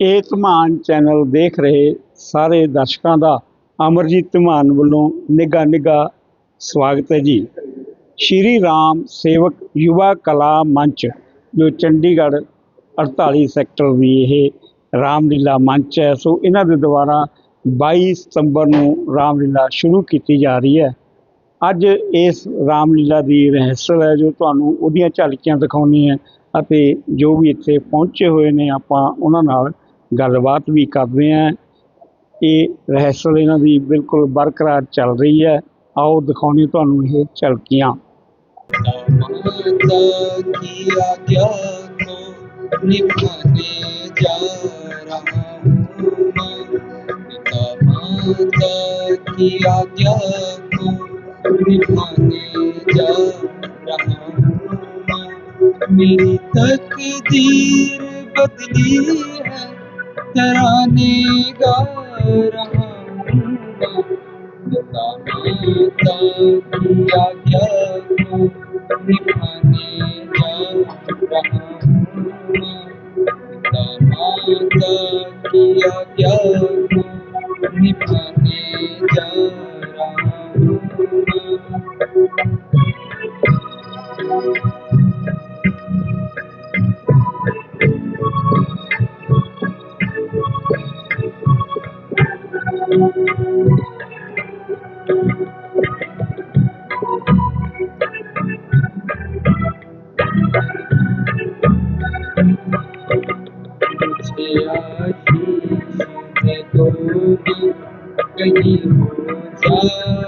ਇਹ ਧਮਾਨ ਚੈਨਲ ਦੇਖ ਰਹੇ ਸਾਰੇ ਦਰਸ਼ਕਾਂ ਦਾ ਅਮਰਜੀਤ ਧਮਾਨ ਵੱਲੋਂ ਨਿੱਘਾ ਨਿੱਘਾ ਸਵਾਗਤ ਹੈ ਜੀ। ਸ਼੍ਰੀ ਰਾਮ ਸੇਵਕ ਯੁਵਾ ਕਲਾ ਮੰਚ, ਜੋ ਚੰਡੀਗੜ੍ਹ 48 ਸੈਕਟਰ ਦੀ ਇਹ ਰਾਮਲੀਲਾ ਮੰਚ ਹੈ, ਸੋ ਇਹਨਾਂ ਦੇ ਦੁਆਰਾ 22 ਸਤੰਬਰ ਨੂੰ ਰਾਮਲੀਲਾ ਸ਼ੁਰੂ ਕੀਤੀ ਜਾ ਰਹੀ ਹੈ। ਅੱਜ ਇਸ ਰਾਮਲੀਲਾ ਦੀ ਰਹਿਸਲ ਹੈ, ਜੋ ਤੁਹਾਨੂੰ ਉਹਦੀਆਂ ਝਲਕੀਆਂ ਦਿਖਾਉਣੀ ਹੈ ਅਤੇ ਜੋ ਵੀ ਇੱਥੇ ਪਹੁੰਚੇ ਹੋਏ ਨੇ, ਆਪਾਂ ਉਹਨਾਂ ਨਾਲ ਗੱਲਬਾਤ ਵੀ ਕਰਦੇ ਹਾਂ ਇਹ ਰਹਿਸਲ ਇਹਨਾਂ ਦੀ ਬਿਲਕੁਲ ਬਰਕਰਾਰ ਚੱਲ ਰਹੀ ਹੈ ਆਓ ਦਿਖਾਉਣੀ ਤੁਹਾਨੂੰ ਇਹ ਝਲਕੀਆਂ माता की आज्ञा को निभाने जा रहा हूँ मैं पिता माता की आज्ञा को निभाने जा रहा हूँ मैं मेरी तकदीर बदली है तराने गा रहा हूँ मैं पिता माता की आज्ञा को निभाने जा रहा हूँ मैं पिता माता की आज्ञा को निभाने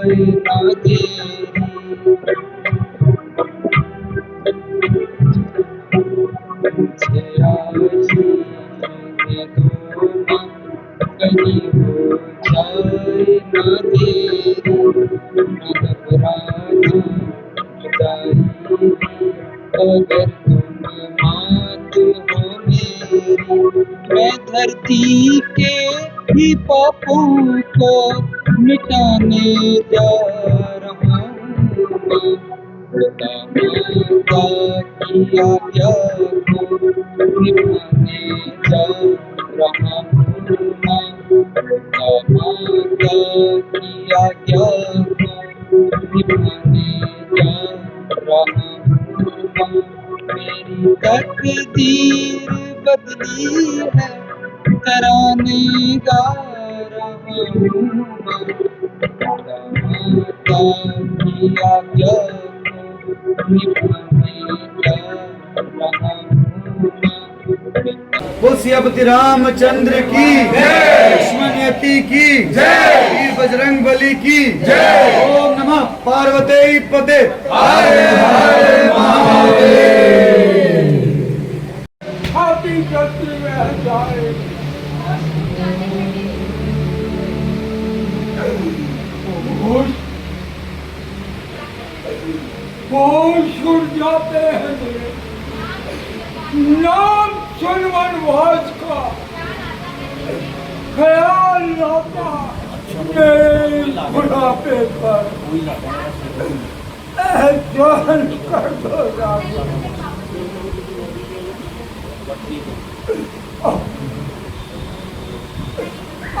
पाते बदली है। तराने गा रहा हूँ। सियापति रामचंद्र की। लक्ष्मणयति की। जय। बजरंग बली की। जय। ओम नमः। पार्वते पते। हरे हरे महादेव। में जाए। जाते हैं ਨਾਮ ਸੁਨਵਨ ਵਾਜ ਕਾ। ਖਿਆਲ ਲਾਪਾ ਮੇਰੇ ਖੁਦਾ ਪੇ ਪਰ। ਇਹ ਜਾਨ ਕਰ ਦੋ ਰਾਮ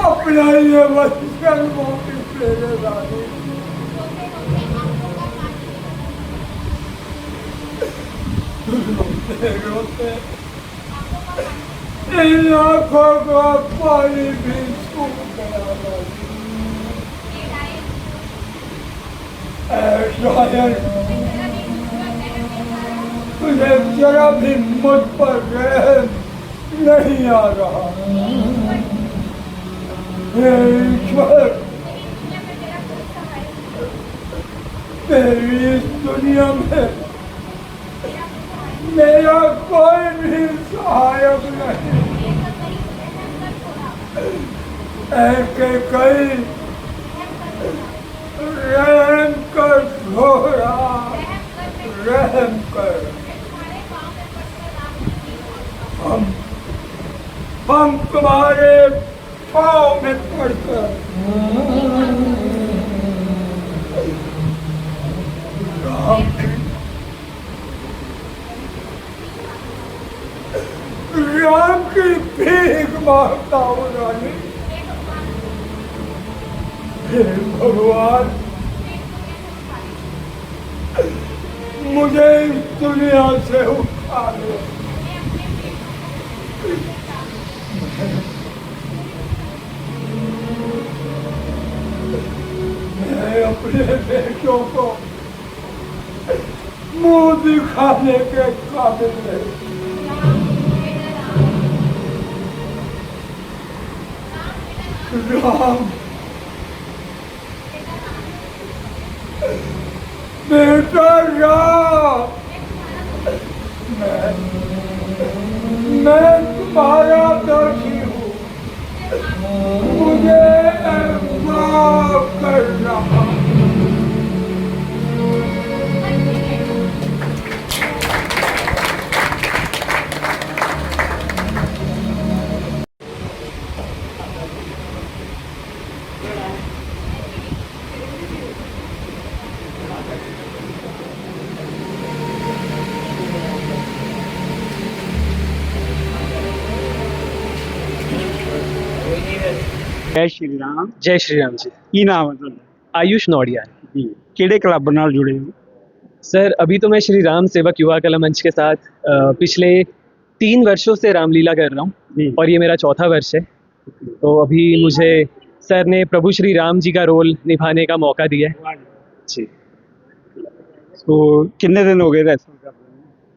ਆਪਣਾ ਇਹ ਵਸਕਰ ਮੋਕੇ ਤੇਰੇ ਰਾਣੇ रोते इन आंखों का पानी भी सूख गया रानी ऐ शायद तुझे जरा भी मुझ पर रहम नहीं आ रहा हे ईश्वर तेरी इस दुनिया में मेरा कोई भी सहायक नहीं। ऐसे कई रहम कर घोड़ा रहम कर हम हम तुम्हारे पाँव में पड़कर। राम भीख मांगता हूँ रानी हे भगवान मुझे इस दुनिया से उठा लो मैं अपने बेटों को मुंह दिखाने के काबिल नहीं राम बेटा राम मैं मैं तुम्हारा दोषी हूँ मुझे माफ करना ਜੈ ਸ਼੍ਰੀ ਰਾਮ जय श्री राम जी ਕੀ ਨਾਮ ਹੈ ਤੁਹਾਡਾ आयुष नौडिया ਜੀ ਕਿਹੜੇ ਕਲੱਬ ਨਾਲ ਜੁੜੇ ਹੋ सर अभी तो मैं श्री राम सेवक युवा कला मंच के साथ अ, पिछले तीन वर्षों से रामलीला कर रहा जी। हूँ और ये मेरा चौथा वर्ष है तो अभी मुझे सर ने प्रभु श्री राम जी का रोल निभाने का मौका दिया है जी ਸੋ ਕਿੰਨੇ ਦਿਨ ਹੋ ਗਏ ਰੈਸਲ ਕਰ ਰਹੇ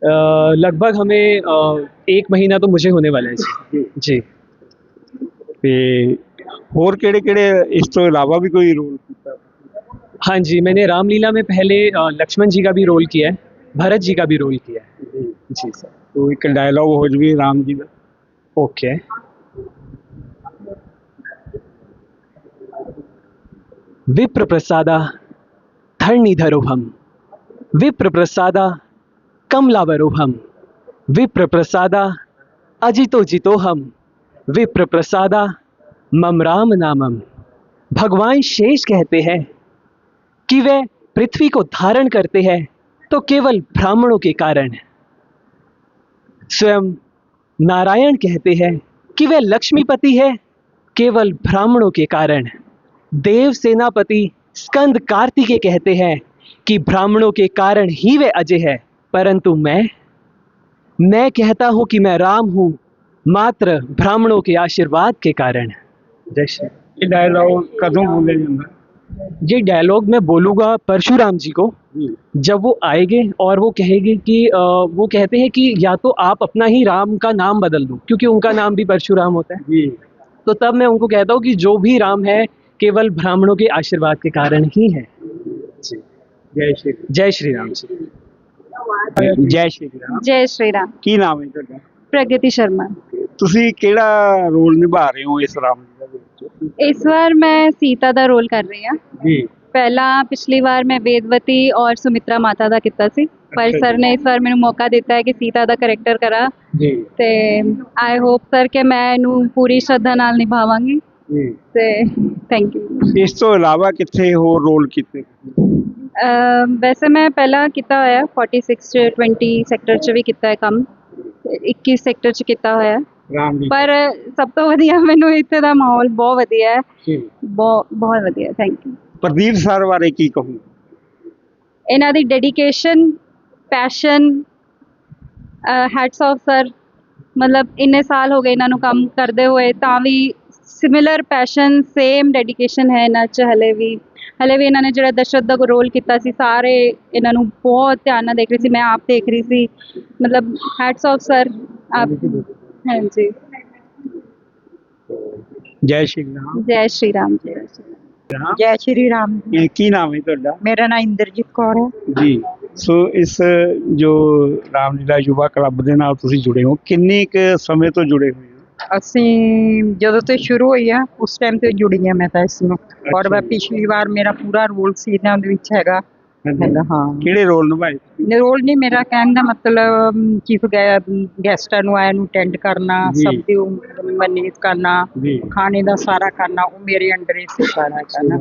अ, लगभग हमें अ, एक महीना तो मुझे होने वाला है जी जी ਤੇ ਹੋਰ ਕਿਹੜੇ ਕਿਹੜੇ ਇਸ ਤੋਂ ਇਲਾਵਾ ਵੀ ਕੋਈ ਰੋਲ ਕੀਤਾ हाँ जी मैंने रामलीला में पहले अ, लक्ष्मण जी का भी रोल किया है भरत जी का भी रोल किया है जी सर ਤੋ ਇੱਕ ਡਾਇਲੌਗ ਹੋ ਜਵੇ ਰਾਮ ਜੀ ਦਾ ओके विप्र प्रसादा धरणीधरोहम विप्र प्रसादा कमलावरोहम विप्र प्रसादा अजितो जितोहम विप्र प्रसादा मम राम नामम। भगवान शेष कहते हैं कि वे पृथ्वी को धारण करते हैं तो केवल ब्राह्मणों के कारण स्वयं नारायण कहते हैं कि वे लक्ष्मीपति है, केवल ब्राह्मणों के कारण देव सेनापति स्कंद कार्तिकेय कहते हैं कि ब्राह्मणों के कारण ही वे अजय है, परंतु मैं मैं कहता हूँ कि मैं राम हूँ, मात्र ब्राह्मणों के आशीर्वाद के कारण ये डायलॉग में मैं बोलूँगा परशुराम जी को। जब वो आएँगे और वो कहेंगे कि आ, वो कहते हैं कि या तो आप अपना ही राम का नाम बदल दो क्योंकि उनका नाम भी परशुराम होता है। तो तब मैं उनको कहता हूँ कि जो भी राम है केवल ब्राह्मणों के आशीर्वाद के कारण ही है। जय श्री जय श्री राम जी। जय श्री राम। जय श्री राम। की नाम है प्रगति शर्मा। ਤੁਸੀਂ ਕਿਹੜਾ ਰੋਲ ਨਿਭਾ ਰਹੇ ਹੋ ਇਸ ਰਾਮ ਲੀਲਾ ਦੇ ਵਿੱਚ? ਇਸ ਵਾਰ ਮੈਂ ਸੀਤਾ ਦਾ ਰੋਲ ਕਰ ਰਹੀ ਹਾਂ। ਜੀ। ਪਹਿਲਾਂ ਪਿਛਲੀ ਵਾਰ ਮੈਂ ਵੇਦਵਤੀ ਔਰ ਸੁਮਿਤਰਾ ਮਾਤਾ ਦਾ ਕੀਤਾ ਸੀ ਪਰ ਸਰ। ਨੇ ਇਸ ਵਾਰ ਮੈਨੂੰ ਮੌਕਾ ਦਿੱਤਾ ਹੈ ਕਿ ਸੀਤਾ ਦਾ ਕਰੈਕਟਰ ਕਰਾਂ। ਜੀ। ਤੇ ਆਈ ਹੋਪ ਸਰ ਕਿ ਮੈਂ ਇਹਨੂੰ ਪੂਰੀ ਸ਼ਰਧਾ ਨਾਲ ਨਿਭਾਵਾਂਗੀ। ਜੀ। ਤੇ ਥੈਂਕ ਯੂ ਇਸ ਤੋਂ ਇਲਾਵਾ ਕਿੱਥੇ ਹੋਰ ਰੋਲ ਕੀਤੇ? ਵੈਸੇ ਮੈਂ ਪਹਿਲਾਂ ਕੀਤਾ ਹੋਇਆ 46 ਚ 20 ਸੈਕਟਰ ਚ ਵੀ ਕੀਤਾ ਹੈ ਕੰਮ। ਤੇ 21 ਸੈਕਟਰ ਚ ਕੀਤਾ ਹੋਇਆ। ਰਾਮ ਜੀ। ਪਰ ਸਭ ਤੋਂ ਵਧੀਆ ਮੈਨੂੰ ਇੱਥੇ ਦਾ ਮਾਹੌਲ ਬਹੁਤ ਵਧੀਆ ਹੈ। ਜੀ। ਬਹੁਤ ਬਹੁਤ ਵਧੀਆ ਥੈਂਕ ਯੂ ਪ੍ਰਦੀਪ ਸਰ ਬਾਰੇ ਕੀ ਕਹੂੰ ਇਹਨਾਂ ਦੀ dedication passion hats off sir ਮਤਲਬ ਇੰਨੇ ਸਾਲ ਹੋ ਗਏ ਇਹਨਾਂ ਨੂੰ ਕੰਮ ਕਰਦੇ ਹੋਏ ਤਾਂ ਵੀ ਸਿਮਿਲਰ ਪੈਸ਼ਨ ਸੇਮ ਡੈਡੀਕੇਸ਼ਨ ਹੈ ਇਹਨਾਂ 'ਚ ਹਲੇ ਵੀ। ਹਲੇ ਵੀ ਇਹਨਾਂ ਨੇ ਜਿਹੜਾ ਦਸ਼ਰਥ ਦਾ ਰੋਲ ਕੀਤਾ ਸੀ ਸਾਰੇ ਇਹਨਾਂ ਨੂੰ ਬਹੁਤ ਧਿਆਨ ਨਾਲ ਦੇਖ ਰਹੀ ਸੀ ਮੈਂ ਆਪ ਦੇਖ ਰਹੀ ਸੀ। ਮਤਲਬ ਹੈਟਸ ਆਫ ਸਰ ਆਪ। ਹਾਂਜੀ। ਜੈ ਸ਼੍ਰੀ ਰਾਮ। ਜੈ ਸ਼੍ਰੀ ਰਾਮ ਜੈ ਸ਼੍ਰੀ ਰਾਮ। ਰਾਮ? ਜੈ ਸ਼੍ਰੀ ਰਾਮ। ਇਹ ਕੀ ਨਾਮ ਹੈ ਤੁਹਾਡਾ? ਮੇਰਾ ਨਾਮ ਇੰਦਰਜੀਤ ਕੌਰ ਹੈ। ਜੀ। ਸੋ ਇਸ ਜੋ ਰਾਮਲੀਲਾ ਯੁਵਾ ਕਲੱਬ ਦੇ ਨਾਲ ਤੁਸੀਂ ਜੁੜੇ ਹੋ ਕਿੰਨੇ ਕੁ ਸਮੇਂ ਤੋਂ ਜੁੜੇ ਹੋਏ ਹੋ? ਅਸੀਂ ਜਦੋਂ ਤੋਂ ਸ਼ੁਰੂ ਹੋਈ ਆ ਉਸ ਟਾਈਮ ਤੋਂ ਜੁੜੀ ਆ ਮੈਂ ਤਾਂ ਇਸ ਨੂੰ। ਔਰ ਮੈਂ। ਪਿਛਲੀ ਵਾਰ ਮੇਰਾ ਪੂਰਾ ਰੋਲ ਸੀ ਇਹਨਾਂ ਦੇ ਵਿੱਚ ਹੈਗਾ। ਹੈਗਾ ਹਾਂ। ਕਿਹੜੇ ਰੋਲ ਨਿਭਾਏ ਰੋਲ ਨਹੀਂ ਮੇਰਾ ਕਹਿਣ ਦਾ ਮਤਲਬ ਚੀਫ ਗੈਸਟਾਂ ਨੂੰ ਆਇਆ ਨੂੰ ਅਟੈਂਡ ਕਰਨਾ। ਸਭ ਦੀ ਮਨੀਤ ਕਰਨਾ ਖਾਣੇ ਦਾ ਸਾਰਾ ਕਰਨਾ ਉਹ ਮੇਰੇ ਅੰਡਰ ਹੀ ਸਾਰਾ ਕਰਨਾ।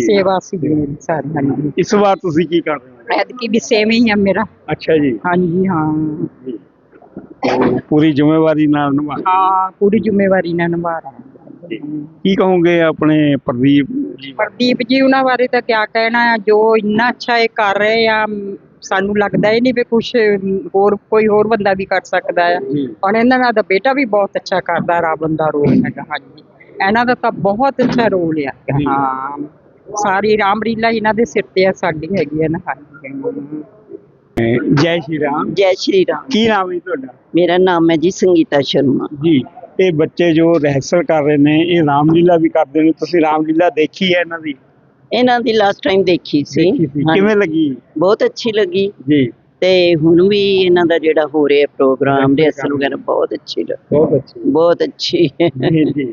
ਸੇਵਾ ਸੀ ਮੇਰੀ ਸਾਰੀ ਹਾਂਜੀ। ਇਸ ਵਾਰ ਤੁਸੀਂ ਕੀ ਕਰ ਰਹੇ ਹੋ? ਐਤਕੀ ਵੀ ਸੇਮ ਹੀ ਆ ਮੇਰਾ। ਅੱਛਾ ਜੀ। ਹਾਂਜੀ ਹਾਂ। ਪੂਰੀ ਜ਼ਿੰਮੇਵਾਰੀ ਨਾਲ ਨਿਭਾ ਹਾਂ? ਪੂਰੀ ਜ਼ਿੰਮੇਵਾਰੀ ਨਾਲ ਨਿਭਾ ਰਹੇ ਕੀ ਕਹੋਗੇ ਆਪਣੇ ਪ੍ਰਦੀਪ ਪ੍ਰਦੀਪ ਜੀ ਉਹਨਾਂ ਬਾਰੇ ਤਾਂ ਕਿਆ ਕਹਿਣਾ ਆ? ਜੋ ਇੰਨਾ ਅੱਛਾ ਇਹ ਕਰ ਰਹੇ ਆ ਸਾਨੂੰ ਲੱਗਦਾ ਹੀ ਨਹੀਂ ਵੀ ਕੁਝ ਹੋਰ ਕੋਈ ਹੋਰ ਬੰਦਾ ਵੀ ਕਰ ਸਕਦਾ ਆ। ਔਰ ਇਹਨਾਂ ਦਾ ਬੇਟਾ ਵੀ ਬਹੁਤ ਅੱਛਾ ਕਰਦਾ ਰਾਵਣ ਦਾ ਰੋਲ ਹੈਗਾ ਹਾਂਜੀ। ਇਹਨਾਂ ਦਾ ਤਾਂ ਬਹੁਤ ਅੱਛਾ ਰੋਲ ਆ। ਹਾਂ। ਸਾਰੀ ਰਾਮਲੀਲਾ ਇਹਨਾਂ ਦੇ ਸਿਰ ਤੇ ਆ ਸਾਡੀ ਹੈਗੀ ਆ ਨਾ ਹਾਂਜੀ। ਜੈ ਸ਼੍ਰੀ ਰਾਮ। ਜੈ ਸ਼੍ਰੀ ਰਾਮ। ਕੀ ਨਾਮ ਹੈ ਤੁਹਾਡਾ? ਮੇਰਾ ਨਾਮ ਹੈ ਜੀ ਸੰਗੀਤਾ ਸ਼ਰਮਾ। ਜੀ। ਇਹ ਬੱਚੇ ਜੋ ਰਿਹਰਸਲ ਕਰ ਰਹੇ ਨੇ ਇਹ ਰਾਮਲੀਲਾ ਵੀ ਕਰਦੇ ਨੇ। ਤੁਸੀਂ ਰਾਮਲੀਲਾ ਦੇਖੀ ਹੈ ਇਹਨਾਂ ਦੀ? ਇਹਨਾਂ ਦੀ ਲਾਸਟ ਟਾਈਮ ਦੇਖੀ ਸੀ। ਦੇਖੀ ਸੀ। ਹਾਂਜੀ, ਕਿਵੇਂ ਲੱਗੀ? ਬਹੁਤ ਅੱਛੀ ਲੱਗੀ। ਜੀ। ਤੇ ਹੁਣ ਵੀ ਇਹਨਾਂ ਦਾ ਜਿਹੜਾ ਹੋ ਰਿਹਾ ਪ੍ਰੋਗਰਾਮ ਰਿਹਰਸਲ ਵਗੈਰਾ ਬਹੁਤ ਅੱਛੀ ਲੱਗੀ। ਬਹੁਤ ਅੱਛੀ। ਬਹੁਤ ਅੱਛੀ। ਜੀ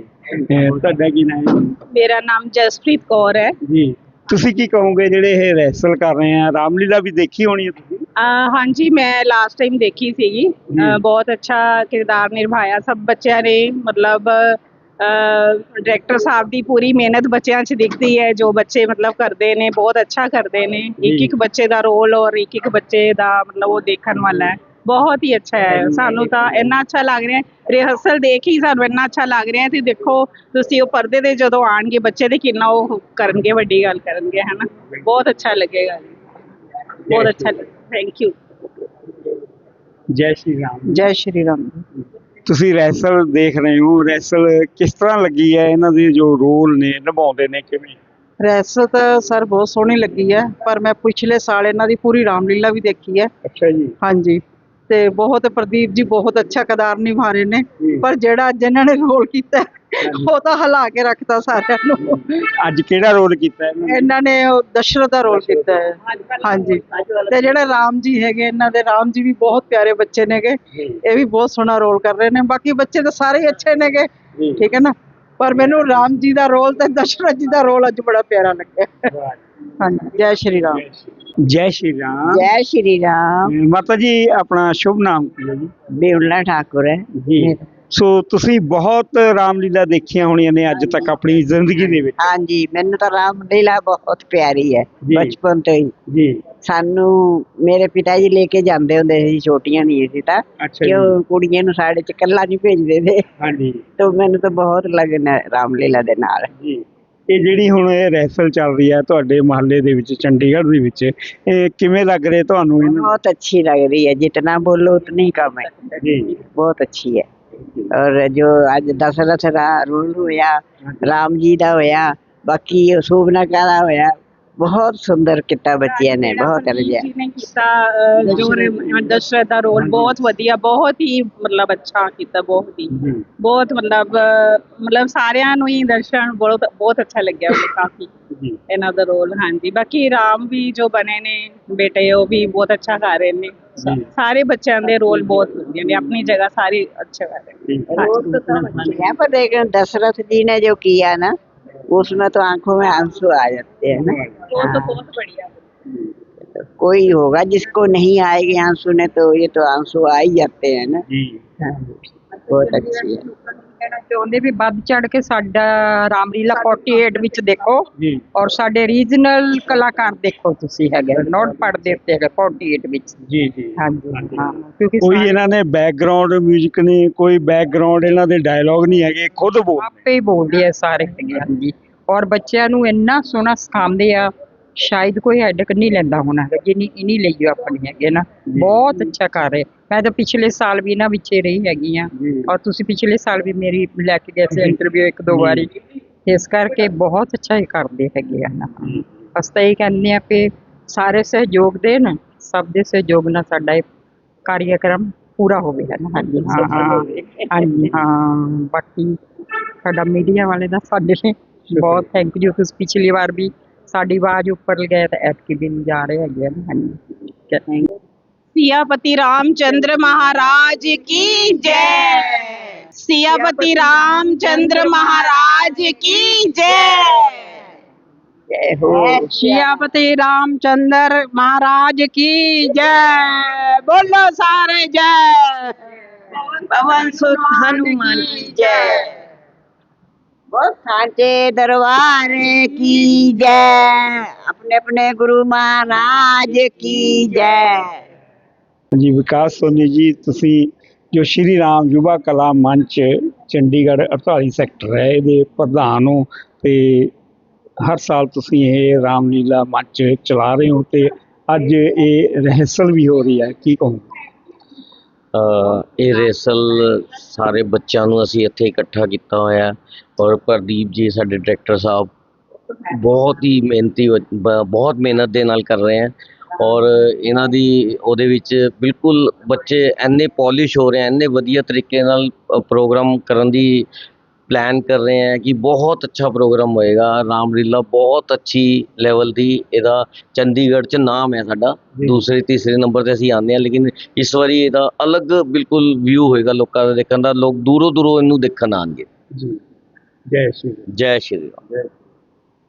ਤੁਹਾਡਾ ਕੀ ਨਾਮ ਹੈ? ਮੇਰਾ ਨਾਮ ਜਸਪ੍ਰੀਤ ਕੌਰ ਹੈ। ਜੀ। ਤੁਸੀਂ ਕੀ ਕਹੋਗੇ ਜਿਹੜੇ ਇਹ ਰਿਹਰਸਲ ਕਰ ਰਹੇ ਆ? ਰਾਮਲੀਲਾ ਵੀ ਦੇਖੀ ਹੋਣੀ ਹੈ ਤੁਸੀਂ? ਹਾਂਜੀ ਮੈਂ ਲਾਸਟ ਟਾਈਮ ਦੇਖੀ ਸੀਗੀ। ਬਹੁਤ ਅੱਛਾ ਕਿਰਦਾਰ ਨਿਭਾਇਆ। ਸਭ ਬੱਚਿਆਂ ਨੇ ਮਤਲਬ ਡਾਇਰੈਕਟਰ ਸਾਹਿਬ ਦੀ ਪੂਰੀ ਮਿਹਨਤ ਬੱਚਿਆਂ 'ਚ ਦਿਖਦੀ ਹੈ। ਜੋ ਬੱਚੇ ਮਤਲਬ ਕਰਦੇ ਨੇ ਬਹੁਤ ਅੱਛਾ ਕਰਦੇ ਨੇ। ਇੱਕ ਇੱਕ ਬੱਚੇ ਦਾ ਰੋਲ ਔਰ ਇੱਕ ਇੱਕ ਬੱਚੇ ਦਾ ਮਤਲਬ ਉਹ ਦੇਖਣ ਵਾਲਾ ਹੈ। ਬਹੁਤ ਹੀ ਅੱਛਾ ਹੈ। ਸਾਨੂੰ ਤਾਂ ਇੰਨਾ ਅੱਛਾ ਲੱਗ ਰਿਹਾ ਹੈ। ਰਿਹਰਸਲ ਦੇਖ ਹੀ ਸਾਨੂੰ ਇੰਨਾ ਅੱਛਾ ਲੱਗ ਰਿਹਾ ਹੈ ਤੇ ਦੇਖੋ ਤੁਸੀਂ ਉਹ ਪਰਦੇ ਤੇ ਜਦੋਂ ਆਣਗੇ ਬੱਚੇ ਦੇ ਕਿੰਨਾ ਉਹ ਕਰਨਗੇ ਵੱਡੀ ਗੱਲ ਕਰਨਗੇ ਹਨਾ? ਬਹੁਤ ਅੱਛਾ ਲੱਗੇਗਾ। ਬਹੁਤ ਅੱਛਾ ਥੈਂਕ ਯੂ ਜੈ ਸ਼੍ਰੀ ਰਾਮ। ਜੈ ਸ਼੍ਰੀ ਰਾਮ। ਤੁਸੀਂ ਰੈਸਲ ਦੇਖ ਰਹੇ ਹੋ। ਰੈਸਲ ਕਿਸ ਤਰ੍ਹਾਂ ਲੱਗੀ ਹੈ? ਇਹਨਾਂ ਦੇ ਜੋ ਰੋਲ ਨੇ ਨਿਭਾਉਂਦੇ ਨੇ ਕਿਵੇਂ? ਰੈਸਲ ਤਾਂ ਸਰ ਬਹੁਤ ਸੋਹਣੀ ਲੱਗੀ ਹੈ ਪਰ ਮੈਂ ਪਿਛਲੇ ਸਾਲ ਇਹਨਾਂ ਦੀ ਪੂਰੀ ਰਾਮਲੀਲਾ ਵੀ ਦੇਖੀ ਹੈ। ਅੱਛਾ ਜੀ। ਹਾਂਜੀ। ਤੇ ਬਹੁਤ ਪ੍ਰਦੀਪ ਜੀ ਬਹੁਤ ਅੱਛਾ ਕਿਰਦਾਰ ਨਿਭਾ ਰਹੇ ਨੇ। ਪਰ ਜਿਹੜਾ ਅੱਜ ਇਹਨਾਂ ਨੇ ਰੋਲ ਕੀਤਾ ਉਹ ਤਾਂ ਹਿਲਾ ਕੇ ਰੱਖਤਾ ਸਾਰਿਆਂ ਨੂੰ। ਅੱਜ ਕਿਹੜਾ ਰੋਲ ਕੀਤਾ ਇਹਨਾਂ? ਨੇ ਇਹਨਾਂ ਨੇ ਉਹ ਦਸ਼ਰਥ ਦਾ ਰੋਲ ਕੀਤਾ ਹੈ। ਹਾਂਜੀ ਤੇ ਜਿਹੜੇ ਰਾਮ ਜੀ ਹੈਗੇ ਇਹਨਾਂ ਦੇ ਰਾਮ ਜੀ ਵੀ ਬਹੁਤ ਪਿਆਰੇ ਬੱਚੇ ਨੇਗੇ। ਇਹ ਵੀ ਬਹੁਤ ਸੋਹਣਾ ਰੋਲ ਕਰ ਰਹੇ ਨੇ। ਬਾਕੀ ਬੱਚੇ ਤਾਂ ਸਾਰੇ ਹੀ ਅੱਛੇ ਨੇਗੇ। ਜੀ। ਠੀਕ ਹੈ ਨਾ? ਪਰ ਮੈਨੂੰ ਰਾਮ ਜੀ ਦਾ ਰੋਲ ਤੇ ਦਸ਼ਰਥ ਜੀ ਦਾ ਰੋਲ ਅੱਜ ਬੜਾ ਪਿਆਰਾ ਲੱਗਿਆ। ਹਾਂਜੀ। ਜੈ ਸ਼੍ਰੀ ਰਾਮ। ਜੈ ਸ਼੍ਰੀ ਰਾਮ। ਜੈ ਸ਼੍ਰੀ ਰਾਮ। ਅਹ ਮਾਤਾ ਜੀ ਆਪਣਾ ਸ਼ੁਭ ਨਾਮ ਕੀ ਹੈ ਜੀ? ਬੇਉਲਾ ਠਾਕੁਰ ਹੈ। ਜੀ। ਸੋ ਤੁਸੀਂ ਬਹੁਤ ਰਾਮਲੀਲਾ ਦੇਖੀਆਂ ਹੋਣੀਆਂ ਨੇ ਅੱਜ ਤੱਕ ਆਪਣੀ ਜ਼ਿੰਦਗੀ ਦੇ ਵਿੱਚ। ਹਾਂਜੀ ਮੈਨੂੰ ਤਾਂ ਰਾਮਲੀਲਾ ਬਹੁਤ ਪਿਆਰੀ ਹੈ ਬਚਪਨ ਤੋਂ ਹੀ। ਜੀ। ਸਾਨੂੰ ਮੇਰੇ ਪਿਤਾ ਜੀ ਲੈ ਕੇ ਜਾਂਦੇ ਹੁੰਦੇ ਸੀ ਛੋਟੀਆਂ ਨਹੀਂ ਸੀ ਤਾਂ। ਅੱਛਾ ਕੁੜੀਆਂ ਨੂੰ ਸਾਡੇ ਚ ਇਕੱਲਾ ਨਹੀਂ ਭੇਜਦੇ ਸੀ। ਹਾਂਜੀ। ਤਾਂ ਮੈਨੂੰ ਤਾਂ ਬਹੁਤ ਲਗਨ ਹੈ ਰਾਮਲੀਲਾ ਦੇ ਨਾਲ। ਜੀ। ਇਹ ਜਿਹੜੀ ਹੁਣ ਇਹ ਰਹਿਸਲ ਚੱਲ ਰਹੀ ਹੈ ਤੁਹਾਡੇ ਮਹੱਲੇ ਦੇ ਵਿੱਚ ਚੰਡੀਗੜ੍ਹ ਦੇ ਵਿੱਚ ਇਹ ਕਿਵੇਂ ਲੱਗ ਰਿਹਾ ਤੁਹਾਨੂੰ? ਇਹਨਾਂ ਬਹੁਤ ਅੱਛੀ ਲੱਗ ਰਹੀ ਹੈ। ਜਿਤਨਾ ਬੋਲੋ ਉਤਨੀ ਕਮ ਹੈ। ਜੀ। ਬਹੁਤ ਅੱਛੀ ਹੈ। ਔਰ ਜੋ ਅੱਜ ਦਸ਼ਰਥ ਦਾ ਰੂਲ ਹੋਇਆ, ਰਾਮ ਜੀ ਦਾ ਹੋਇਆ, ਬਾਕੀ ਸ਼ੋਭਨਾ ਦਾ ਹੋਇਆ। बहुत सुंदर किता बच्चियां ने बहुत रजिया ਜੀ ਨੇ ਕੀਤਾ ਅਹ, ਜੋ ਰ- ਦਸ਼ਰਥ ਦਾ ਰੋਲ ਬਹੁਤ ਵਧੀਆ ਬਹੁਤ ਹੀ ਮਤਲਬ ਅੱਛਾ ਕੀਤਾ ਬਹੁਤ ਹੀ ਜੀ ਬਹੁਤ ਮਤਲਬ ਅਹ, ਮਤਲਬ ਸਾਰਿਆਂ ਨੂੰ ਹੀ ਦਰਸ਼ਨ ਬਹੁਤ ਬਹੁਤ ਅੱਛਾ ਲੱਗਿਆ ਮੈਨੂੰ ਕਾਫੀ ਜੀ ਇਹਨਾਂ ਦਾ ਰੋਲ ਹਾਂਜੀ ਬਾਕੀ ਰਾਮ ਵੀ ਜੋ ਬਣੇ ਨੇ ਬੇਟੇ ਉਹ ਵੀ ਬਹੁਤ ਅੱਛਾ ਕਰ ਰਹੇ ਨੇ ਜੀ। ਸਾਰੇ ਬੱਚਿਆਂ ਦੇ ਰੋਲ ਬਹੁਤ ਵਧੀਆ ਨੇ ਆਪਣੀ ਜਗ੍ਹਾ ਸਾਰੇ ਅੱਛੇ ਕਰ ਰਹੇ ਨੇ ਹਾਂਜੀ। यहाँ पर देखो दशरथ जी ने जो किया ना उसमें तो आँखों में आँसू आ जाते हैं ना। तो तो बहुत बढ़िया कोई होगा जिसको नहीं आएगी आँसू ने तो ये तो आँसू आ ही जाते हैं ना। हाँ, बहुत अच्छी है। ਕਹਿਣਾ ਚਾਹੁੰਦੇ ਵੀ ਵੱਧ ਚੜ ਕੇ ਸਾਡਾ ਰਾਮਲੀਲਾ 48 ਵਿੱਚ ਦੇਖੋ ਜੀ। ਔਰ ਸਾਡੇ ਰੀਜਨਲ ਕਲਾਕਾਰ ਦੇਖੋ ਤੁਸੀਂ ਹੈਗੇ ਨੋਟ ਪੜਦੇ ਉੱਤੇ ਹੈਗੇ 48 ਵਿੱਚ। ਜੀ ਜੀ। ਹਾਂਜੀ ਹਾਂ ਕਿਉਂਕਿ ਕੋਈ ਇਹਨਾਂ ਨੇ ਬੈਕਗ੍ਰਾਉਂਡ 뮤직 ਨਹੀਂ ਕੋਈ ਬੈਕਗ੍ਰਾਉਂਡ ਇਹਨਾਂ ਦੇ ਡਾਇਲੌਗ ਨਹੀਂ ਹੈਗੇ ਖੁਦ ਬੋਲ ਆਪੇ ਹੀ ਬੋਲਦੇ ਆ ਸਾਰੇ। ਹੈਗੇ ਹਾਂਜੀ। ਔਰ ਬੱਚਿਆਂ ਨੂੰ ਇੰਨਾ ਸੋਹਣਾ ਸਿਖਾਉਂਦੇ ਆ ਸ਼ਾਇਦ ਕੋਈ ਹੈਡਕ ਨਹੀਂ ਲੈਂਦਾ ਹੋਣਾ ਜਿੰਨੀ ਇਨੀ ਲਈ ਆਪਣੀ ਹੈਗੇ ਨਾ। ਬਹੁਤ ਅੱਛਾ ਕਰ ਰਹੇ ਮੈਂ ਤਾਂ ਪਿਛਲੇ ਸਾਲ ਵੀ ਇਹਨਾਂ ਵਿੱਚ ਰਹੀ ਹੈਗੀ ਆ। ਜੀ। ਔਰ ਤੁਸੀਂ ਪਿਛਲੇ ਸਾਲ ਵੀ ਮੇਰੀ ਲੈ ਕੇ ਗਏ ਸੀ ਇੰਟਰਵਿਊ ਇੱਕ ਦੋ ਵਾਰੀ। ਇਸ ਕਰਕੇ ਬਹੁਤ ਅੱਛਾ ਹੀ ਕਰਦੇ ਹੈਗੇ ਆ ਨਾ। ਅਸੀਂ ਤਾਂ ਇਹ ਕਹਿੰਦੇ ਆ ਕਿ ਸਾਰੇ ਸਹਿਯੋਗ ਦੇਣ ਸਭ ਦੇ ਸਹਿਯੋਗ ਨਾਲ ਸਾਡਾ ਇਹ ਕਾਰਜਕ੍ਰਮ ਪੂਰਾ ਹੋਵੇ ਹੈ ਨਾ। ਹਾਂਜੀ ਹਾਂ ਹਾਂ। ਹਾਂਜੀ ਹਾਂ। ਬਾਕੀ ਸਾਡਾ ਮੀਡੀਆ ਵਾਲੇ ਦਾ ਸਾਡੇ ਲਈ ਬਹੁਤ ਥੈਂਕ ਯੂ ਤੁਸੀਂ ਪਿਛਲੀ ਵਾਰ ਵੀ ਸਾਡੀ ਆਵਾਜ਼ ਉੱਪਰ ਲਗਾਇਆ ਤਾਂ ਐਤਕੀ ਵੀ ਜਾ ਰਹੇ ਹੈਗੇ ਆ ਨਾ ਹਾਂਜੀ ਥੈਂਕ सियापति रामचंद्र महाराज की जय सियापति रामचंद्र महाराज की जय जय हो सियापति रामचंद्र महाराज की जय बोलो सारे जय पवन सुत हनुमान की जय बहुत सांचे दरबार की जय अपने अपने गुरु महाराज की जय ਜੀ ਵਿਕਾਸ ਸੋਨੀ ਜੀ ਤੁਸੀਂ ਜੋ ਸ਼੍ਰੀ ਰਾਮ ਯੁਵਾ ਕਲਾ ਮੰਚ ਚੰਡੀਗੜ੍ਹ 48 ਸੈਕਟਰ ਹੈ ਇਹਦੇ ਪ੍ਰਧਾਨ ਹੋ ਤੇ ਹਰ ਸਾਲ ਤੁਸੀਂ ਇਹ ਰਾਮਲੀਲਾ ਮੰਚ ਚਲਾ ਰਹੇ ਹੋ ਤੇ ਅੱਜ ਇਹ ਰਿਹਰਸਲ ਵੀ ਹੋ ਰਹੀ ਹੈ ਕੀ ਕਹੋ ਅ, ਇਹ ਰੇਸਲ ਸਾਰੇ ਬੱਚਿਆਂ ਨੂੰ ਅਸੀਂ ਇੱਥੇ ਇਕੱਠਾ ਕੀਤਾ ਹੋਇਆ ਔਰ ਪ੍ਰਦੀਪ ਜੀ ਸਾਡੇ ਡਾਇਰੈਕਟਰ ਸਾਹਿਬ ਬਹੁਤ ਹੀ ਮਿਹਨਤੀ ਬ- ਬ- ਬਹੁਤ ਮਿਹਨਤ ਦੇ ਨਾਲ ਕਰ ਰਹੇ ਹੈ ਔਰ ਇਹਨਾਂ ਦੀ ਉਹਦੇ ਵਿੱਚ ਬਿਲਕੁਲ ਬੱਚੇ ਐਨੇ ਪੋਲਿਸ਼ ਹੋ ਰਹੇ ਹੈ ਐਨੇ ਵਧੀਆ ਤਰੀਕੇ ਨਾਲ ਪ੍ਰੋਗਰਾਮ ਕਰਨ ਦੀ ਪਲਾਨ ਕਰ ਰਹੇ ਹੈ ਕਿ ਬਹੁਤ ਅੱਛਾ ਪ੍ਰੋਗਰਾਮ ਹੋਏਗਾ। ਰਾਮਲੀਲਾ ਬਹੁਤ ਅੱਛੀ ਲੈਵਲ ਦੀ ਇਹਦਾ ਚੰਡੀਗੜ੍ਹ 'ਚ ਨਾਮ ਹੈ ਸਾਡਾ। ਦੂਸਰੇ ਤੀਸਰੇ ਨੰਬਰ ਤੇ ਅਸੀਂ ਆਉਂਦੇ ਹਾਂ ਲੇਕਿਨ ਇਸ ਵਾਰੀ ਇਹਦਾ ਅਲੱਗ ਬਿਲਕੁਲ ਵਿਊ ਹੋਏਗਾ ਲੋਕਾਂ ਦਾ ਦੇਖਣ ਦਾ। ਲੋਕ ਦੂਰੋਂ ਦੂਰੋਂ ਇਹਨੂੰ ਦੇਖਣ ਆਉਣਗੇ। ਜੀ। ਜੈ ਸ਼੍ਰੀ ਜੈ ਸ਼੍ਰੀ ਰਾਮ।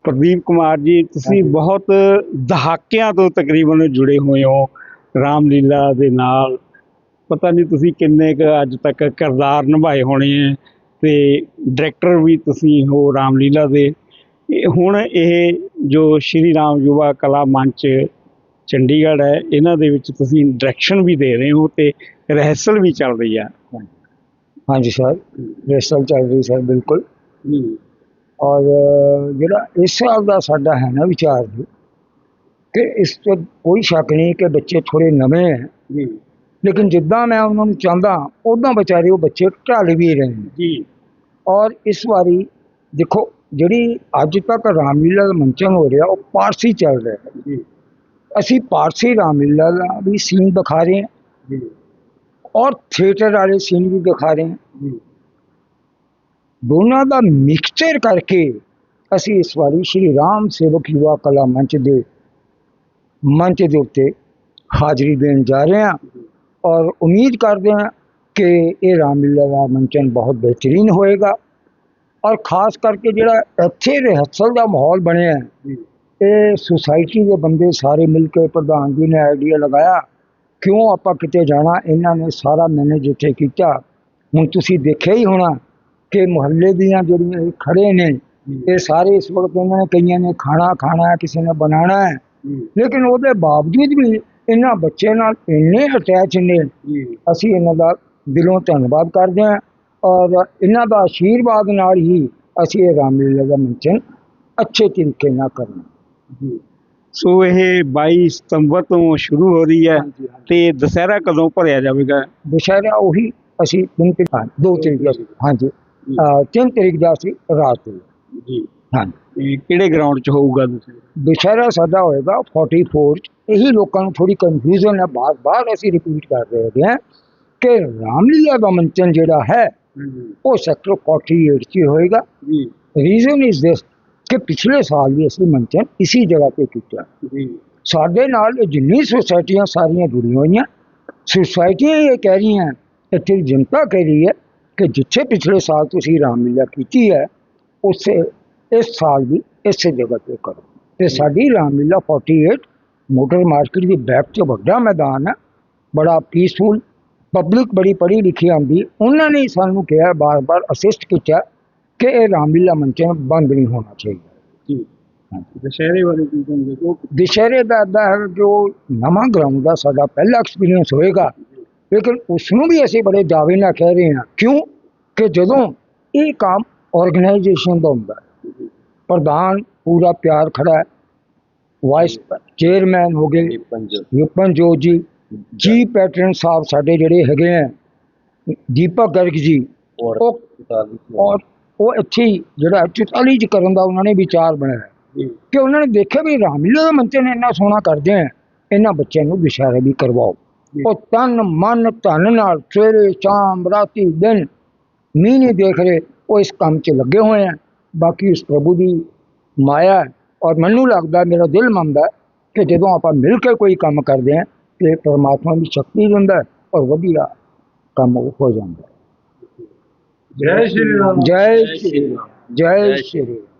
ਪ੍ਰਦੀਪ ਕੁਮਾਰ ਜੀ ਤੁਸੀਂ ਬਹੁਤ ਦਹਾਕਿਆਂ ਤੋਂ ਤਕਰੀਬਨ ਜੁੜੇ ਹੋਏ ਹੋ ਰਾਮਲੀਲਾ ਦੇ ਨਾਲ। ਪਤਾ ਨਹੀਂ ਤੁਸੀਂ ਕਿੰਨੇ ਕੁ ਅੱਜ ਤੱਕ ਕਿਰਦਾਰ ਨਿਭਾਏ ਹੋਣੇ ਹੈ। ਤੇ ਡਾਇਰੈਕਟਰ ਵੀ ਤੁਸੀਂ ਹੋ ਰਾਮਲੀਲਾ ਦੇ ਹੁਣ ਇਹ ਜੋ ਸ਼੍ਰੀ ਰਾਮ ਯੁਵਾ ਕਲਾ ਮੰਚ ਚੰਡੀਗੜ੍ਹ ਹੈ ਇਹਨਾਂ ਦੇ ਵਿੱਚ ਤੁਸੀਂ ਡਾਇਰੈਕਸ਼ਨ ਵੀ ਦੇ ਰਹੇ ਹੋ ਤੇ ਰਿਹਰਸਲ ਵੀ ਚੱਲ ਰਹੀ ਹੈ ਹਾਂਜੀ ਸਰ ਰੇਸਲ ਚੱਲ ਰਹੀ ਸਰ ਬਿਲਕੁਲ। ਔਰ ਜਿਹੜਾ ਇਸ ਸਾਲ ਦਾ ਸਾਡਾ ਹੈ ਨਾ ਵਿਚਾਰ ਜੀ ਕਿ ਇਸ ਤੋਂ ਕੋਈ ਸ਼ੱਕ ਨਹੀਂ ਕਿ ਬੱਚੇ ਥੋੜੇ ਨਵੇਂ ਹੈ। ਜੀ। ਲੇਕਿਨ ਜਿੱਦਾਂ ਮੈਂ ਉਹਨਾਂ ਨੂੰ ਚਾਹੁੰਦਾ ਉਦਾਂ ਵਿਚਾਰੇ ਉਹ ਬੱਚੇ ਢਲ ਵੀ ਰਹੇ ਨੇ। ਜੀ। ਔਰ ਇਸ ਵਾਰੀ ਦੇਖੋ ਜਿਹੜੀ ਅੱਜ ਤੱਕ ਰਾਮਲੀਲਾ ਦਾ ਮੰਚਨ ਹੋ ਰਿਹਾ ਉਹ ਪਾਰਸੀ ਚੱਲ ਰਿਹਾ ਹੈ। ਜੀ। ਅਸੀਂ ਪਾਰਸੀ ਰਾਮਲੀਲਾ ਦਾ ਵੀ ਸੀਨ ਦਿਖਾ ਰਹੇ ਹਾਂ। ਜੀ। ਔਰ ਥੀਏਟਰ ਵਾਲੇ ਸੀਨ ਵੀ ਦਿਖਾ ਰਹੇ ਹਾਂ। ਜੀ। ਦੋਨਾਂ ਦਾ ਮਿਕਸਚਰ ਕਰਕੇ ਅਸੀਂ ਇਸ ਵਾਰੀ ਸ਼੍ਰੀ ਰਾਮ ਸੇਵਕ ਯੁਵਾ ਕਲਾ ਮੰਚ ਦੇ ਮੰਚ ਦੇ ਉੱਤੇ ਹਾਜ਼ਰੀ ਦੇਣ ਜਾ ਰਹੇ ਹਾਂ। ਔਰ ਉਮੀਦ ਕਰਦੇ ਹਾਂ ਕਿ ਇਹ ਰਾਮਲੀਲਾ ਦਾ ਮੰਚਨ ਬਹੁਤ ਬਿਹਤਰੀਨ ਹੋਏਗਾ। ਔਰ ਖਾਸ ਕਰਕੇ ਜਿਹੜਾ ਇੱਥੇ ਰਿਹਰਸਲ ਦਾ ਮਾਹੌਲ ਬਣਿਆ ਇਹ ਸੁਸਾਇਟੀ ਦੇ ਬੰਦੇ ਸਾਰੇ ਮਿਲ ਕੇ ਪ੍ਰਧਾਨ ਜੀ ਨੇ ਆਈਡੀਆ ਲਗਾਇਆ ਕਿਉਂ ਆਪਾਂ ਕਿਤੇ ਜਾਣਾ ਇਹਨਾਂ ਨੇ ਸਾਰਾ ਮੈਨੇਜ ਇੱਥੇ ਕੀਤਾ। ਹੁਣ ਤੁਸੀਂ ਦੇਖਿਆ ਹੀ ਹੋਣਾ ਕਿ ਮੁਹੱਲੇ ਦੀਆਂ ਜਿਹੜੀਆਂ ਖੜੇ ਨੇ ਇਹ ਸਾਰੇ ਇਸ ਵਕਤ ਇਹਨਾਂ ਨੇ ਕਈਆਂ ਨੇ ਖਾਣਾ ਖਾਣਾ ਹੈ ਕਿਸੇ ਨੇ ਬਣਾਉਣਾ ਹੈ। ਲੇਕਿਨ ਉਹਦੇ ਬਾਵਜੂਦ ਵੀ ਇਹਨਾਂ ਬੱਚਿਆਂ ਨਾਲ ਇੰਨੇ ਅਟੈਚ ਨੇ ਅਸੀਂ ਇਹਨਾਂ ਦਾ ਦਿਲੋਂ ਧੰਨਵਾਦ ਕਰਦੇ ਹਾਂ ਔਰ ਇਹਨਾਂ ਦਾ ਆਸ਼ੀਰਵਾਦ ਨਾਲ ਹੀ ਅਸੀਂ ਇਹ ਰਾਮਲੀਲਾ ਦਾ ਮੰਚਨ ਅੱਛੇ ਤਰੀਕੇ ਨਾਲ ਕਰਨਾ ਸੋ ਇਹ 22 ਸਤੰਬਰ ਤੋਂ ਸ਼ੁਰੂ ਹੋ ਰਹੀ ਹੈ ਤੇ ਦੁਸਹਿਰਾ ਕਦੋਂ ਭਰਿਆ ਜਾਵੇਗਾ? ਦੁਸ਼ਹਿਰਾ ਉਹੀ ਅਸੀਂ ਤਿੰਨ ਤਰੀਕ ਹਾਂ, ਦੋ ਤਰੀਕ ਦਾ ਹਾਂਜੀ ਅਹ ਤਿੰਨ ਤਰੀਕ ਦਾ ਸੀ ਰਾਤ ਨੂੰ। ਜੀ। ਤੇ ਕਿਹੜੇ ਗਰਾਊਂਡ 'ਚ ਹੋਊਗਾ ਦੁਸਹਿਰਾ? ਦੁਸ਼ਹਿਰਾ ਸਾਡਾ ਹੋਏਗਾ 44 ਚ। ਇਹੀ ਲੋਕਾਂ ਨੂੰ ਥੋੜੀ ਕਨਫਿਊਜ਼ਨ ਹੈ ਬਾਰ-ਬਾਰ ਅਸੀਂ ਰਿਪੀਟ ਕਰ ਰਹੇ ਹਾਂ। ਕਿ ਰਾਮਲੀਲਾ ਦਾ ਮੰਚਨ ਜਿਹੜਾ ਹੈ ਉਹ ਸੈਕਟਰ 48 ਚ ਹੋਏਗਾ। ਜੀ। ਰੀਜ਼ਨ ਇਜ਼ ਦਿਸ ਕਿ ਪਿਛਲੇ ਸਾਲ ਵੀ ਅਸੀਂ ਮੰਚਨ ਇਸੀ ਜਗ੍ਹਾ ਤੇ ਕੀਤਾ। ਜੀ। ਸਾਡੇ ਨਾਲ ਜਿੰਨੀ ਸੁਸਾਇਟੀਆਂ ਸਾਰੀਆਂ ਜੁੜੀਆਂ ਹੋਈਆਂ ਸੁਸਾਇਟੀਆਂ ਇਹ ਕਹਿ ਰਹੀਆਂ ਇੱਥੇ ਜਨਤਾ ਕਹਿ ਰਹੀ ਹੈ ਕਿ ਜਿੱਥੇ ਪਿਛਲੇ ਸਾਲ ਤੁਸੀਂ ਰਾਮਲੀਲਾ ਕੀਤੀ ਹੈ ਉਸੇ ਇਸ ਸਾਲ ਵੀ ਇਸੇ ਜਗ੍ਹਾ ਤੇ ਕਰੋ। ਤੇ ਸਾਡੀ ਰਾਮਲੀਲਾ 48 ਮੋਟਰ ਮਾਰਕੀਟ ਦੀ ਬੈਕ 'ਚ ਵੱਡਾ ਮੈਦਾਨ ਹੈ ਬੜਾ ਪੀਸਫੁਲ ਪਬਲਿਕ ਬੜੀ ਪੜ੍ਹੀ ਲਿਖੀ ਆਂਦੀ ਉਹਨਾਂ ਨੇ ਸਾਨੂੰ ਕਿਹਾ ਬਾਰ-ਬਾਰ ਅਸਿਸਟ ਕੀਤਾ ਕਿ ਇਹ ਰਾਮਲੀਲਾ ਮੰਚਨ ਬੰਦ ਨਹੀਂ ਹੋਣਾ ਚਾਹੀਦਾ। ਜੀ। ਦੁਸਹਿਰੇ ਬਾਰੇ ਕੀ ਕਹੋਗੇ ਉਹ ਦੁਸ਼ਹਿਰੇ ਦਾ ਹੈ ਜੋ ਨਵਾਂ ਗਰਾਊਂਡ ਦਾ ਸਾਡਾ ਪਹਿਲਾ ਐਕਸਪੀਰੀਅੰਸ ਹੋਏਗਾ। ਲੇਕਿਨ ਉਸ ਨੂੰ ਵੀ ਅਸੀਂ ਬੜੇ ਦਾਅਵੇ ਨਾਲ ਕਹਿ ਰਹੇ ਹਾਂ। ਕਿਉਂ? ਕਿ ਜਦੋਂ ਇਹ ਕੰਮ ਆਰਗੇਨਾਈਜੇਸ਼ਨ ਦਾ ਹੁੰਦਾ ਪ੍ਰਧਾਨ ਪੂਰਾ ਪਿਆਰ ਖੜਾ ਹੈ। ਵਾਈਸ ਚੇਅਰਮੈਨ ਹੋ ਗਏ ਵਿਪਨ ਜੋਤ ਜੀ ਜੀ ਪੈਟਰਨ ਸਾਹਿਬ ਸਾਡੇ ਜਿਹੜੇ ਹੈਗੇ ਆ ਦੀਪਕ ਗਰਗ ਜੀ ਔਰ ਉਹ ਔਰ ਉਹ ਇੱਥੇ ਜਿਹੜਾ 44 ਚ ਕਰਨ ਦਾ ਉਹਨਾਂ ਨੇ ਵਿਚਾਰ ਬਣਾਇਆ। ਕਿ ਉਹਨਾਂ ਨੇ ਦੇਖਿਆ ਵੀ ਰਾਮਲੀਲਾ ਦਾ ਮੰਚਨ ਇੰਨਾ ਸੋਹਣਾ ਕਰਦੇ ਆ ਇਹਨਾਂ ਬੱਚਿਆਂ ਨੂੰ ਦੁਸ਼ਹਿਰਾ ਵੀ ਕਰਵਾਓ। ਉਹ ਤਨ ਮਨ ਧਨ ਨਾਲ ਸਵੇਰੇ ਸ਼ਾਮ ਰਾਤੀ ਦਿਨ ਮੀਂਹ ਨਹੀਂ ਦੇਖ ਰਹੇ ਉਹ ਇਸ ਕੰਮ 'ਚ ਲੱਗੇ ਹੋਏ ਆ। ਬਾਕੀ ਉਸ ਪ੍ਰਭੂ ਦੀ ਮਾਇਆ ਔਰ ਮੈਨੂੰ ਲੱਗਦਾ ਮੇਰਾ ਦਿਲ ਮੰਨਦਾ ਕਿ ਜਦੋਂ ਆਪਾਂ ਮਿਲ ਕੇ ਕੋਈ ਕੰਮ ਕਰਦੇ ਹਾਂ ਤੇ ਪਰਮਾਤਮਾ ਦੀ ਸ਼ਕਤੀ ਦਿੰਦਾ ਹੈ ਔਰ ਵਧੀਆ ਕੰਮ ਹੋ ਜਾਂਦਾ ਜੈ ਸ਼੍ਰੀ ਰਾਮ। ਜੈ ਸ਼੍ਰੀ ਰਾਮ। ਜੈ ਸ਼੍ਰੀ ਰਾਮ।